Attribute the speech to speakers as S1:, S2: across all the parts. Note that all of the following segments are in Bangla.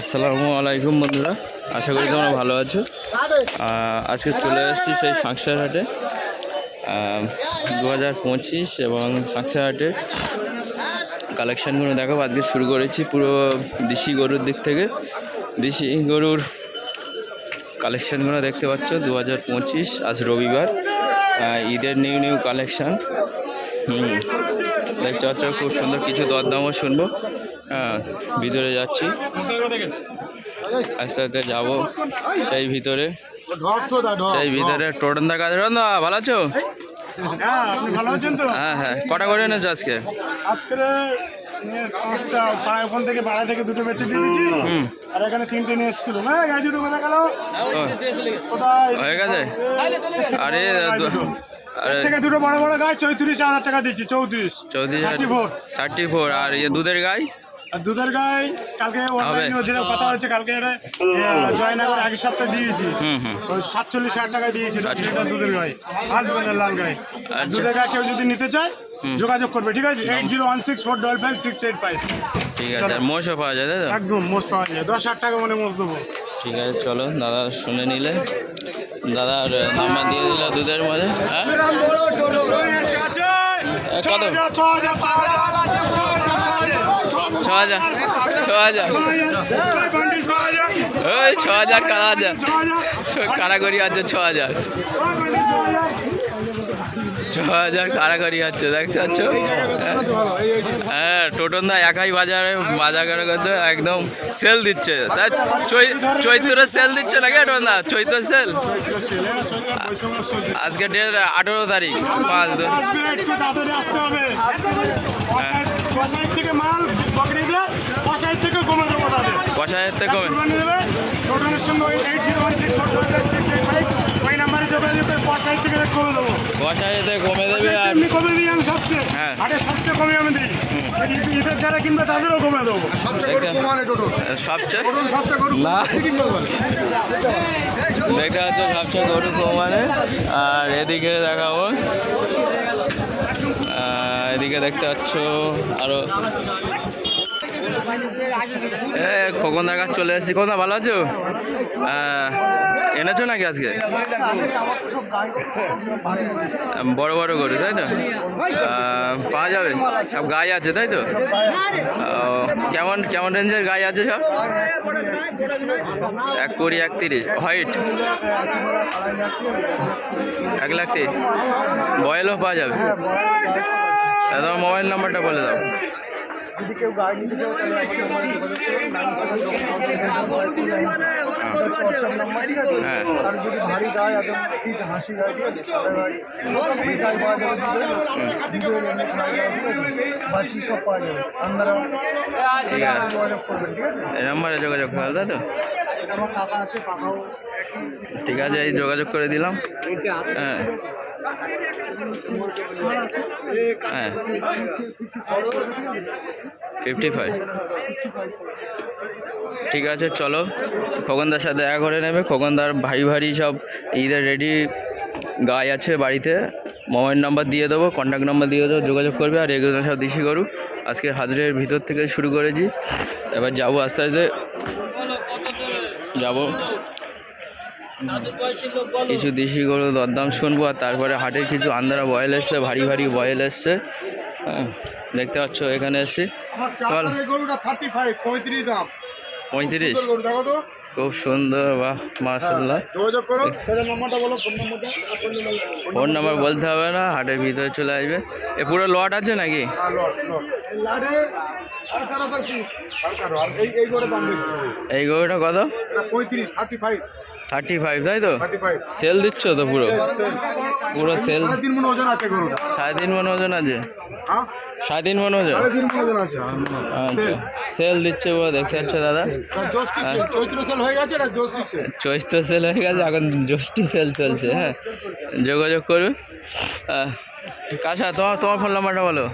S1: আসসালামু আলাইকুম বন্ধুরা, আশা করি তোমরা ভালো আছো। আজকে চলে এসেছি সেই ফাংশন হাটে। দু হাজার পঁচিশ এবং ফাংশন হাটে কালেকশানগুলো দেখো, আজকে শুরু করেছি পুরো দেশি গরুর দিক থেকে। দেশি গরুর কালেকশানগুলো দেখতে পাচ্ছ দু হাজার পঁচিশ, আজ রবিবার। ঈদের নিউ নিউ কালেকশান। দেখতে পাচ্ছ, খুব সুন্দর কিছু দরদামও শুনব। ভিতরে যাচ্ছি। আস্তে আস্তে যাব সেই ভিতরে। সেই ভিতরে টোটন দা কাজ। দা ভালো আছো?
S2: হ্যাঁ ভালো আছেন তো?
S1: হ্যাঁ হ্যাঁ কটা করে এনেছো আজকে?
S2: আজকে পাঁচটা পাড়া ওখান থেকে পাড়া থেকে দুটো বেচে দিয়ে দিয়েছি। আর এখানে তিনটে নিয়ে এসেছিল। না গাড়ি দুটো কোথায় গেল।
S1: হয়ে গেছে? আরে
S2: থেকে দুটো বড় বড় চৌত্রিশ হাজার টাকা দিচ্ছি চৌত্রিশ।
S1: চৌত্রিশ
S2: থার্টি ফোর
S1: থার্টি ফোর আর ইয়ে দুধের গাই
S2: আর দুধের গাই কালকে অনলাইনে যেটা কথা হচ্ছে কালকে এটা জয়নগর আগের সপ্তাহে দিয়েছি। সাতচল্লিশ হাজার টাকা দিয়েছি এটা দুধের গাই। হাজবেন্ডের লাল গাই।
S1: আচ্ছা।
S2: দুধের গাই কেউ যদি নিতে চায় যোগাযোগ করবে ঠিক আছে? Eight zero one six four double five six eight five
S1: ঠিক আছে আর মোষও পাওয়া যায় তাই
S2: একদম মোষ পাওয়া যায়। দশ হাজার টাকা মানে মোষ দেবো।
S1: ঠিক আছে চলো দাদা শুনে নিলে। দাদার নাম্বার দিয়ে দিল দুধের মধ্যে হ্যাঁ? কত? ছ হাজার ছ হাজার ওই ছ হাজার কারা হাজার? কারাগরি আছে ছ হাজার ছ হাজার কারাগরি আছে দেখতে পাচ্ছ? হ্যাঁ টোটন দা একাই বাজারে বাজার করে করছে একদম সেল দিচ্ছে। তা চৈত্রের সেল দিচ্ছে নাকি টোটন দা চৈত্র সেল আজকে ডেট আঠেরো তারিখ পাঁচ
S2: হবে কষাই থেকে দিয়ে কষাই থেকে কমে দেবো। কষাই থেকে কমে দেবো
S1: আর
S2: এমনি কমে দিই আমি সবচেয়ে
S1: হ্যাঁ।
S2: আগে সবচেয়ে কমে আমি দিই। ঈদের যারা কিনবে তাদেরও কমে দেবো।
S1: সবচেয়ে না। দেখতে পাচ্ছ সবচেয়ে গরু কমানে আর এদিকে দেখাবো। আহ, এদিকে দেখতে পাচ্ছ আরও এ খোকনদার কাছে চলে এসেছি। খোকনদা ভালো আছো? আহ, এনেছো নাকি আজকে? বড় বড় গরু, তাই তো? পাওয়া যাবে। সব গায়ে আছে, তাই তো? কেমন কেমন রেঞ্জের গায়ে আছে সব? এক কুড়ি এক তিরিশ হোয়াইট এক লাখ তিরিশ। বয়েলও পাওয়া যাবে। তোমার মোবাইল নাম্বারটা বলে দাও।
S3: যদি কেউ গাড়ি নিতে চাও তাহলে আজকে আমার
S1: হ্যাঁ
S3: আর যদি ভারী গায়ে একদম ফিট হাসি গায়ে ঠিক আছে? সাদা গায়ে পাওয়া যাবে এমনি আছে? সব পাওয়া যাবে। আপনারা যোগাযোগ করবেন ঠিক আছে
S1: এই নাম্বারে যোগাযোগ করে তাই তো?
S3: আমার কাকা আছে কাকাও
S1: ঠিক আছে এই যোগাযোগ করে দিলাম। হ্যাঁ। হ্যাঁ ফিফটি ফাইভ। ঠিক আছে, চলো। খোকনদার সাথে দেখা করে নেবে। খোকনদার ভারী ভারী সব ঈদের রেডি গায়ে আছে বাড়িতে। মোবাইল নাম্বার দিয়ে দেবো কন্ট্যাক্ট নাম্বার দিয়ে দেবো, যোগাযোগ করবে আর এগুলো সব দিশি গরু। আজকে হাজরের ভিতর থেকে শুরু করেছি। এবার যাব আস্তে আস্তে। যাব। কিছু দেশি গরু দরদাম শুনব আর তারপরে হাটের কিছু আন্দারা বয়েল এসছে ভারী ভারী বয়েল এসছে। হ্যাঁ, দেখতে পাচ্ছ এখানে এসছি।
S2: পঁয়ত্রিশ দাম।
S1: পঁয়ত্রিশ?
S2: গরু দেখো তো।
S1: খুব সুন্দর বাহ মার্শাল্লাহ
S2: বলো ফোন
S1: নাম্বার বলতে হবে না হাটের ভিতরে চলে আসবে। এ পুরো লট আছে নাকি?
S2: বেশি।
S1: এই গরুটা কত?
S2: পঁয়ত্রিশ থার্টি ফাইভ
S1: থার্টি ফাইভ তাই তো? সেল দিচ্ছ তো পুরো? পুরো সেল
S2: সাড়ে তিন মন ওজন আছে
S1: সাড়ে তিন মন ওজন
S2: হ্যাঁ?
S1: আচ্ছা। সেল দিচ্ছে পুরো দেখতে পাচ্ছ দাদা?
S2: চৈত্র সেল হয়ে গেছে
S1: চৈত্র সেল হয়ে গেছে এখন জ্যৈষ্ঠী সেল চলছে হ্যাঁ। যোগাযোগ করুন কাছা তোমার তোমার ফোন নাম্বারটা বলো।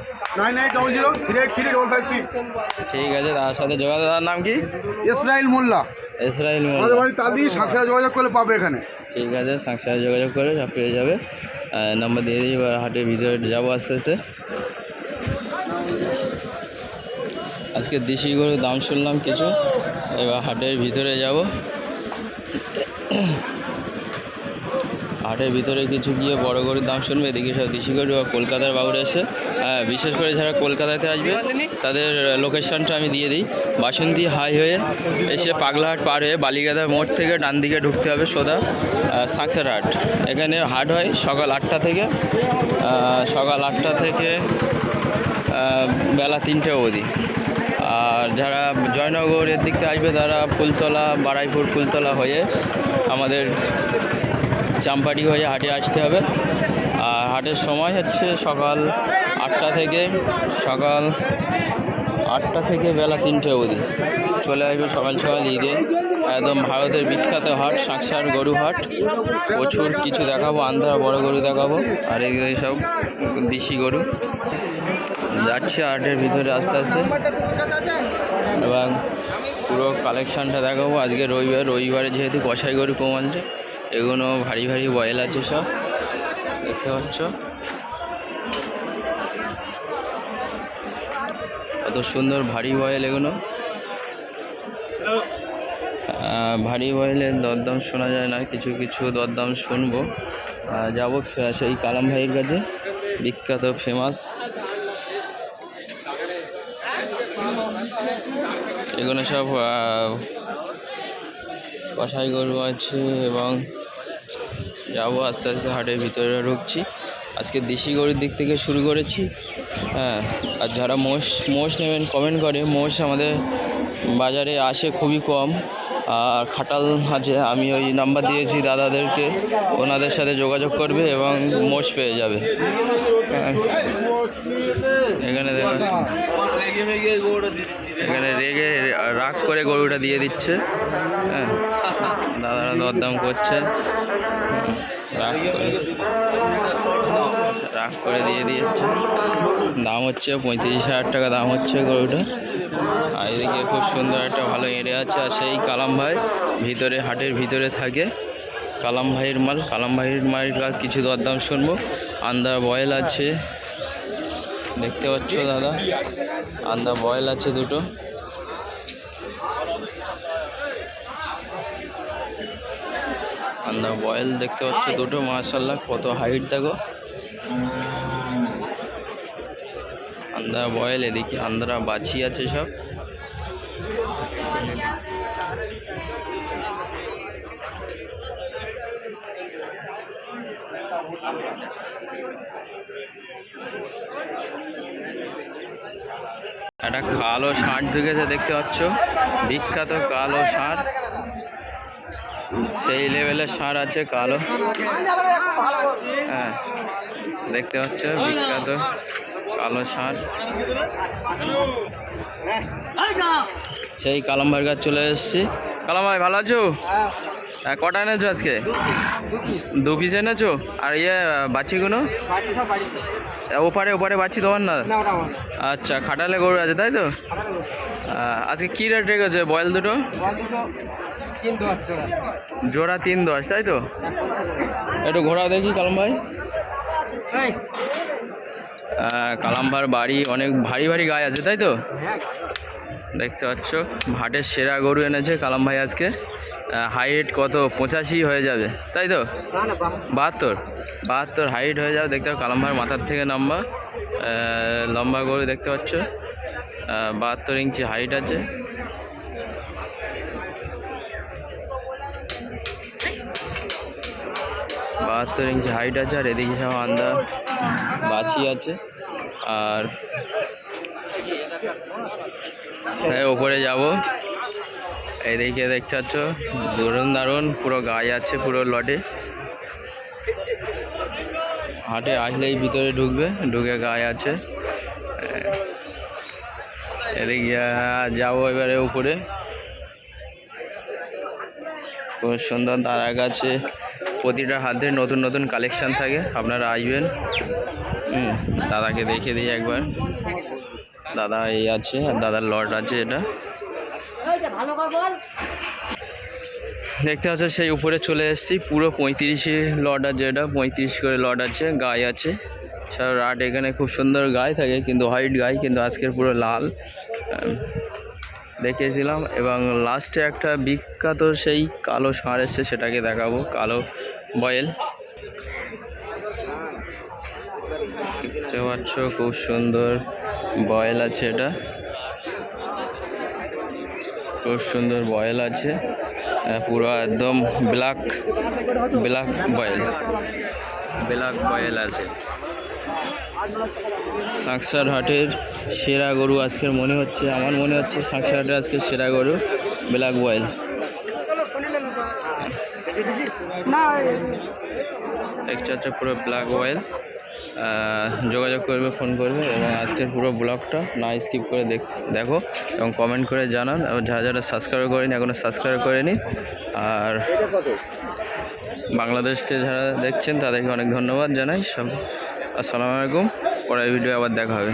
S1: ঠিক আছে তার সাথে যোগাযোগ নাম কি?
S2: ইসরাইল মোল্লা।
S1: ইসরাইল মোল্লা।
S2: আমাদের বাড়ি তালদি সাংসারে যোগাযোগ করলে পাবে এখানে।
S1: ঠিক আছে সাংসারে যোগাযোগ করে সব পেয়ে যাবে। নাম্বার দিয়ে দিই এবার হাটের ভিতরে যাব আস্তে আস্তে। আজকে দেশি গরুর দাম শুনলাম কিছু। এবার হাটের ভিতরে যাব। হাটের ভিতরে কিছু গিয়ে বড় গরুর দাম শুনবে এদিকে সব দেশি গরু বা কলকাতার বাবুর এসে হ্যাঁ বিশেষ করে যারা কলকাতাতে আসবে তাদের লোকেশনটা আমি দিয়ে দিই। বাসন্তী হাই হয়ে এসে পাগলাহাট পার হয়ে বালিগাদা মোড় থেকে ডান দিকে ঢুকতে হবে সোদা সাকসার হাট। এখানে হাট হয় সকাল আটটা থেকে সকাল আটটা থেকে বেলা তিনটে অবধি। আর যারা জয়নগরের দিক থেকে আসবে তারা ফুলতলা বারাইপুর ফুলতলা হয়ে আমাদের চাম্পাটি হয়ে হাটে আসতে হবে। আর হাটের সময় হচ্ছে সকাল আটটা থেকে সকাল আটটা থেকে বেলা তিনটে অবধি। চলে আসবে সকাল সকাল ঈদে। একদম ভারতের বিখ্যাত হাট সাকসার গরু হাট। প্রচুর কিছু দেখাবো, আন্ধ্রা, বড় গরু দেখাবো। আর এই সব দেশি গরু। যাচ্ছে হাটের ভিতরে আস্তে আস্তে। এবং পুরো কালেকশানটা দেখাবো। আজকে রবিবার, রবিবারে যেহেতু কষাই গরু কমাচ্ছে এগুলো ভারী ভারী বয়েল আছে সব। দেখতে পাচ্ছ? কত সুন্দর ভারী বয়েল এগুলো ভারী বয়েলের দরদাম শোনা যায় না কিছু কিছু দরদাম শুনব। যাব সেই কালাম ভাইয়ের কাছে বিখ্যাত ফেমাস এগুলো সব কষাই গরু আছে এবং যাব আস্তে আস্তে হাটের ভিতরে ঢুকছি। আজকে দেশি গরুর দিক থেকে শুরু করেছি। হ্যাঁ আর যারা মোষ মোষ নেবেন কমেন্ট করে। মোষ আমাদের বাজারে আসে খুবই কম। আর খাটাল আছে, আমি ওই নাম্বার দিয়েছি দাদাদেরকে। ওনাদের সাথে যোগাযোগ করবে এবং মোষ পেয়ে যাবে। হ্যাঁ। এখানে এখানে রেগে, রাগ করে গরুটা দিয়ে দিচ্ছে। হ্যাঁ দাদারা দরদাম করছে। রাগ করে। রাগ করে দিয়ে দিয়েছে। দাম হচ্ছে পঁয়ত্রিশ হাজার টাকা, দাম হচ্ছে গরুটা। আর এদিকে খুব সুন্দর একটা ভালো এরিয়া আছে। আর সেই কালাম ভাই ভিতরে, হাটের ভিতরে থাকে। কালাম ভাইয়ের মাল। কালাম ভাইয়ের মালের কাছ দরদাম শুনব। আন্দার বয়েল আছে। দেখতে পাচ্ছ দাদা? আন্দা বয়েল আছে দুটো। আন্দা বয়েল দেখতে পাচ্ছ দুটো মাশাল্লাহ কত হাইট দেখো। আন্ধ্রা বয়েল, এদিকে আন্ধ্রা বাছি আছে সব। একটা কালো ষাঁড় ঢুকেছে দেখতে পাচ্ছ। বিখ্যাত কালো ষাঁড় সেই লেভেলের ষাঁড় আছে কালো। হ্যাঁ দেখতে পাচ্ছ, বিখ্যাত কালো ষাঁড় সেই কালাম্বার গাছ চলে এসেছি। কালাম ভাই ভালো আছো? হ্যাঁ কটা এনেছো আজকে? দু পিস এনেছো? আর ইয়ে বাচ্চিগুলো ওপারে ওপারে বাচ্চি তোমার না? আচ্ছা খাটালে গরু আছে, তাই তো? আজকে কী রেট রেখেছে? বয়েল দুটো? জোড়া তিন দশ, তাই তো? একটু ঘোরা দেখি, কালাম ভাই। কালাম্বার বাড়ি অনেক ভারী ভারী গায়ে আছে, তাই তো? দেখতে পাচ্ছ হাটের সেরা গরু এনেছে কালাম ভাই আজকে। হাইট কত? পঁচাশি হয়ে যাবে, তাই তো? বাহাত্তর। বাহাত্তর হাইট হয়ে যাবে, দেখতে পাচ্ছ কালাম্বার মাথার থেকে লম্বা। লম্বা গরু দেখতে পাচ্ছ। বাহাত্তর ইঞ্চি হাইট আছে। বাহাত্তর ইঞ্চি হাইট আছে আর এদিকে সব আন্দা বাছি আছে। আর হ্যাঁ ওপরে যাব। এদিকে দেখতে পাচ্ছ, দারুণ দারুণ, পুরো গায়ে আছে পুরো লটে। হাটে আসলেই ভিতরে ঢুকবে, ঢুকে গায়ে আছে। এদিকে যাব এবারে উপরে খুব সুন্দর দাঁড়া গাছে প্রতিটা হাতে নতুন নতুন কালেকশান থাকে, আপনারা আসবেন। দাদাকে দেখে দিই একবার। দাদা এই আছে, আর দাদার লট আছে এটা। দেখতে পাচ্ছ, সেই উপরে চলে এসেছি, পুরো পঁয়ত্রিশে লট আছে এটা, পঁয়ত্রিশ করে লট আছে, গায়ে আছে। সব রাট এখানে খুব সুন্দর গায়ে থাকে, কিন্তু হোয়াইট গায়ে, কিন্তু আজকের পুরো লাল। দেখিয়েছিলাম এবং লাস্টে একটা বিখ্যাত সেই কালো ষাঁড় এসছে, সেটাকে দেখাবো, কালো বয়েল। দেখতে পাচ্ছ খুব সুন্দর বয়েল আছে এটা। খুব সুন্দর বয়েল আছে পুরো একদম ব্ল্যাক ব্ল্যাক বয়েল। ব্ল্যাক বয়েল আছে। সাঁকসার হাটের সেরা গরু আজকের মনে হচ্ছে আমার মনে হচ্ছে সাঁকসার হাটের আজকে সেরা গরু ব্ল্যাক বয়েল। দেখতে হচ্ছে পুরো ব্ল্যাক বয়েল যোগাযোগ করবে ফোন করবে এবং আজকের পুরো ব্লগটা না স্কিপ করে দেখ দেখো এবং কমেন্ট করে জানান এবং যারা যারা সাবস্ক্রাইব করেনি এখনও সাবস্ক্রাইব করেনি আর বাংলাদেশ থেকে যারা দেখছেন তাদেরকে অনেক ধন্যবাদ জানাই। সব আসসালামু আলাইকুম। পরের ভিডিও আবার দেখা হবে।